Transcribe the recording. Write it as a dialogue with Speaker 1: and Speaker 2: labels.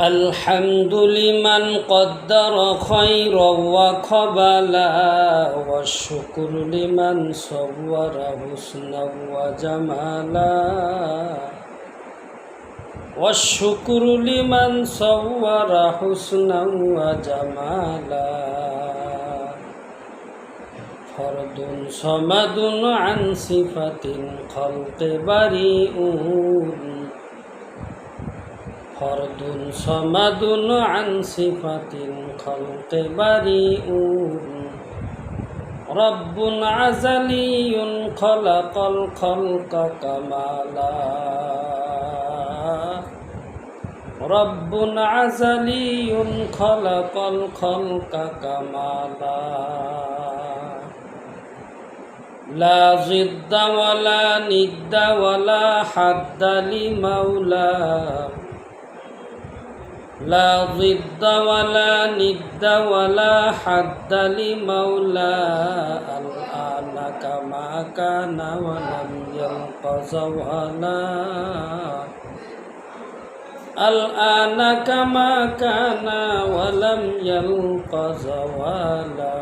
Speaker 1: الحمد لمن قدر خيرا وقبلا والشكر لمن صور حسنا وجمالا والشكر لمن صور حسنا وجمالا فرد صمد عن صفة خلق بريئون ফরদুন সমাদুন An সিফাতিন খলকে বারিউন। রব্বুন আজালিউন খলাকল খলক Kamala. রব্বুন আজালিউন খলাকল খলক Kamala. لا ضد ولا ند ولا حد لمولاه لا ضد ولا ند ولا حد لمولى الآن كما كان ولم يلق زوالا الآن كما كان ولم يلق زوالا